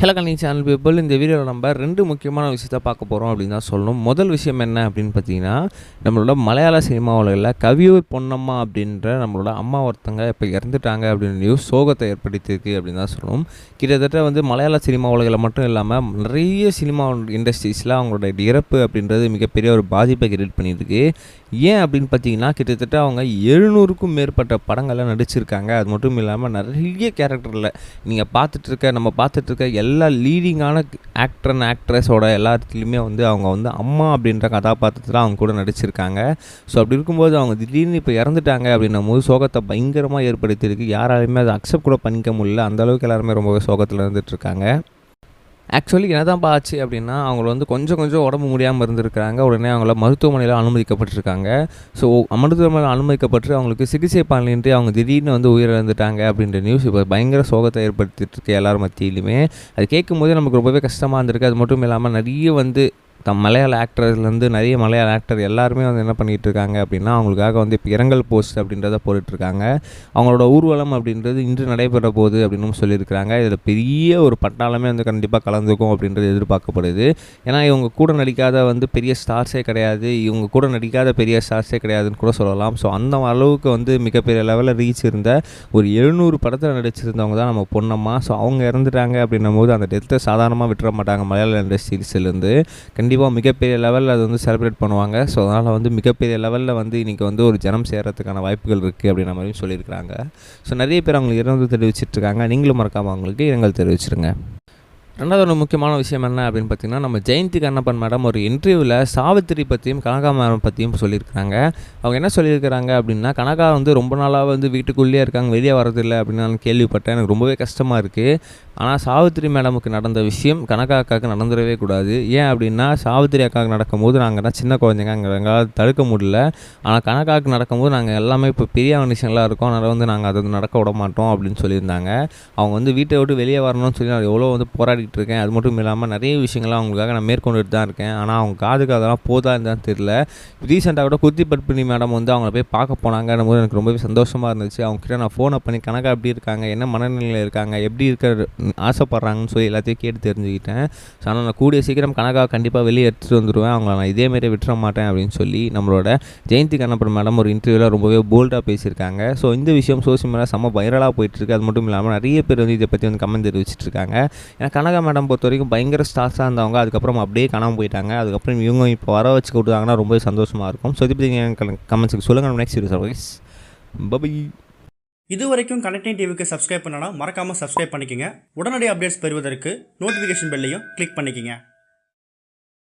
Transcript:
Hello கல்வி channel people இந்த வீடியோவில் நம்ம ரெண்டு முக்கியமான விஷயத்த பார்க்க போகிறோம் அப்படின்னு தான் சொல்லணும். முதல் விஷயம் என்ன அப்படின்னு பார்த்தீங்கன்னா நம்மளோட மலையாள சினிமா உலகில் கவியூர் பொன்னம்மா அப்படின்ற நம்மளோட அம்மா ஒருத்தங்க இப்போ இறந்துட்டாங்க அப்படின்னு நியூஸ் சோகத்தை ஏற்படுத்தியிருக்கு அப்படின்னு தான் சொல்லணும். கிட்டத்தட்ட வந்து மலையாள சினிமா உலகில் மட்டும் இல்லாமல் நிறைய சினிமா இண்டஸ்ட்ரீஸில் அவங்களோட இறப்பு அப்படின்றது மிகப்பெரிய ஒரு பாதிப்பை கிரியேட் பண்ணியிருக்கு. ஏன் அப்படின்னு பார்த்தீங்கன்னா கிட்டத்தட்ட அவங்க எழுநூறுக்கும் மேற்பட்ட படங்களில் நடிச்சிருக்காங்க. அது மட்டும் இல்லாமல் நிறைய கேரக்டரில் நீங்கள் பார்த்துட்ருக்க நம்ம பார்த்துட்ருக்க எல்லா லீடிங்கான ஆக்டர் அண்ட் ஆக்ட்ரஸோட எல்லாத்துலேயுமே வந்து அவங்க வந்து அம்மா அப்படின்ற கதாபாத்திரத்தில் அவங்க கூட நடிச்சிருக்காங்க. ஸோ அப்படி இருக்கும்போது அவங்க திடீர்னு இப்போ இறந்துட்டாங்க அப்படின்னும் போது சோகத்தை பயங்கரமாக ஏற்படுத்தியிருக்கு. யாராலையுமே அதை அக்செப்ட் கூட பண்ணிக்க முடியல. அந்த அளவுக்கு எல்லாருமே ரொம்பவே சோகத்தில் இருந்துகிட்ருக்காங்க ஆக்சுவலி என்ன தான் ஆச்சு அப்படின்னா அவங்கள வந்து கொஞ்சம் கொஞ்சம் உடம்பு முடியாமல் இருந்திருக்கிறாங்க. உடனே அவங்கள மருத்துவமனையில் அனுமதிக்கப்பட்டிருக்காங்க. ஸோ மருத்துவமனையில் அனுமதிக்கப்பட்டு அவங்களுக்கு சிகிச்சை பண்ணலின்றி அவங்க திடீர்னு வந்து உயிரிழந்துட்டாங்க அப்படின்ற நியூஸ் இப்போ பயங்கர சோகத்தை ஏற்படுத்திட்டு இருக்கு எல்லார் மத்தியிலுமே. அது கேட்கும்போதே நமக்கு ரொம்பவே கஷ்டமாக இருந்திருக்கு. அது மட்டும் இல்லாமல் நிறைய வந்து தம் மலையாள ஆக்டர்லேருந்து நிறைய மலையாள ஆக்டர் எல்லாருமே வந்து என்ன பண்ணிகிட்டு இருக்காங்க அப்படின்னா அவங்களுக்காக வந்து இப்போ இரங்கல் போஸ்ட் அப்படின்றத போட்டுட்ருக்காங்க. அவங்களோட ஊர்வலம் அப்படின்றது இன்று நடைபெற போகுது அப்படின்னு சொல்லியிருக்கிறாங்க. இதில் பெரிய ஒரு பட்டாளமே வந்து கண்டிப்பாக கலந்துக்கும் அப்படின்றது எதிர்பார்க்கப்படுது. ஏன்னா இவங்க கூட நடிக்காத வந்து பெரிய ஸ்டார்ஸே கிடையாது. இவங்க கூட நடிக்காத பெரிய ஸ்டார்ஸே கிடையாதுன்னு கூட சொல்லலாம். ஸோ அந்த அளவுக்கு வந்து மிகப்பெரிய லெவலில் ரீச் இருந்த ஒரு எழுநூறு படத்தில் நடிச்சிருந்தவங்க தான் நம்ம பொண்ணம்மா ஸோ அவங்க இறந்துட்டாங்க அப்படின்னும் போது அந்த டெத்தை சாதாரணமாக விட்டுற மாட்டாங்க மலையாள இண்டஸ்ட்ரீஸ்லேருந்து கண்டிப்பாக மிகப்பெரிய லெவலில் அது வந்து செலிப்ரேட் பண்ணுவாங்க. ஸோ அதனால் வந்து மிகப்பெரிய லெவலில் வந்து இன்றைக்கி வந்து ஒரு ஜனம் சேர்கிறதுக்கான வாய்ப்புகள் இருக்குது அப்படின்ற மாதிரியும் சொல்லியிருக்கிறாங்க. ஸோ நிறைய பேர் அவங்களுக்கு இறந்து தெரிவிச்சிட்ருக்காங்க நீங்களும் மறக்காமல் அவங்களுக்கு இரங்கல் தெரிவிச்சிருங்க. ரெண்டாவது ஒரு முக்கியமான விஷயம் என்ன அப்படின்னு பார்த்தீங்கன்னா நம்ம ஜெயந்தி கண்ணப்பன் மேடம் ஒரு இன்டர்வியூவில் சாவித்திரி பற்றியும் கனகா மேடம் பற்றியும் சொல்லியிருக்கிறாங்க. அவங்க என்ன சொல்லியிருக்கிறாங்க அப்படின்னா கனகா வந்து ரொம்ப நாளாக வந்து வீட்டுக்குள்ளேயே இருக்காங்க வெளியே வரதில்லை அப்படின்னு நான் கேள்விப்பட்டேன். எனக்கு ரொம்பவே கஷ்டமாக இருக்குது ஆனால் சாவித்திரி மேடமுக்கு நடந்த விஷயம் கனகா அக்காவுக்கு நடந்துடவே கூடாது. ஏன் அப்படின்னா சாவித்திரி அக்காவுக்கு நடக்கும்போது நாங்கள் தான் சின்ன குழந்தைங்க அங்கே எங்களால் தடுக்க முடியல. ஆனால் கனகாவுக்கு நடக்கும்போது நாங்கள் எல்லாமே இப்போ பெரிய மனுஷங்களாக இருக்கோம். அதனால் வந்து நாங்கள் அதை நடக்க விட மாட்டோம் அப்படின்னு சொல்லியிருந்தாங்க. அவங்க வந்து வீட்டை விட்டு வெளியே வரணும்னு சொல்லி நான் எவ்வளோ வந்து போராடி போராடிட்டு இருக்கேன். அது மட்டும் இல்லாமல் நிறைய விஷயங்கள்லாம் அவங்களுக்காக நான் மேற்கொண்டுட்டு தான் இருக்கேன். ஆனால் அவங்க காதுக்கு அதெல்லாம் போதா இருந்தான்னு தெரியல. ரீசெண்டாக கூட குத்தி பட்பினி மேடம் வந்து அவங்கள போய் பார்க்க போனாங்கன்னும் போது எனக்கு ரொம்பவே சந்தோஷமாக இருந்துச்சு. அவங்ககிட்ட நான் ஃபோனை பண்ணி கணக்காக எப்படி இருக்காங்க? என்ன மனநிலையில் இருக்காங்க? எப்படி இருக்க ஆசைப்பட்றாங்கன்னு சொல்லி எல்லாத்தையும் கேட்டு தெரிஞ்சுக்கிட்டேன். ஸோ ஆனால் நான் கூடிய சீக்கிரம் கணக்காக கண்டிப்பாக வெளியே எடுத்துகிட்டு வந்துடுவேன் அவங்கள நான் இதேமாரி விட்டுற மாட்டேன் அப்படின்னு சொல்லி நம்மளோட ஜெயந்தி கண்ணப்பன் மேடம் ஒரு இன்டர்வியூவில் ரொம்பவே போல்டாக பேசியிருக்காங்க. ஸோ இந்த விஷயம் சோசியல் மீடியா செம்ம வைரலாக போயிட்டுருக்கு அது மட்டும் இல்லாமல் நிறைய பேர் வந்து இதை பற்றி வந்து கமெண்ட் தெரிவிச்சிட்ருக்காங்க ஏன்னா கனகா மேடம் பொறுத்த வரைக்கும் பயங்கர ஸ்டார்ஸாக இருந்தவங்க. அதுக்கப்புறம் அப்படியே காணாமல் போயிட்டாங்க. அதுக்கப்புறம் இவங்க இப்போ வர வச்சு கொடுத்தாங்கன்னா ரொம்பவே சந்தோஷமாக இருக்கும். ஸோ இதை பற்றி கமெண்ட்ஸுக்கு சொல்லுங்கள் நெக்ஸ்ட் வீடியோ சர்வீஸ் பபி இது வரைக்கும் கனெக்டிங் டிவிக்கு சப்ஸ்கிரைப் பண்ணனா மறக்காமல் சப்ஸ்கிரைப் பண்ணிக்கங்க. உடனடி அப்டேட்ஸ் பெறுவதற்கு நோட்டிஃபிகேஷன் பெல்லையும் கிளிக் பண்ணிக்கங்க.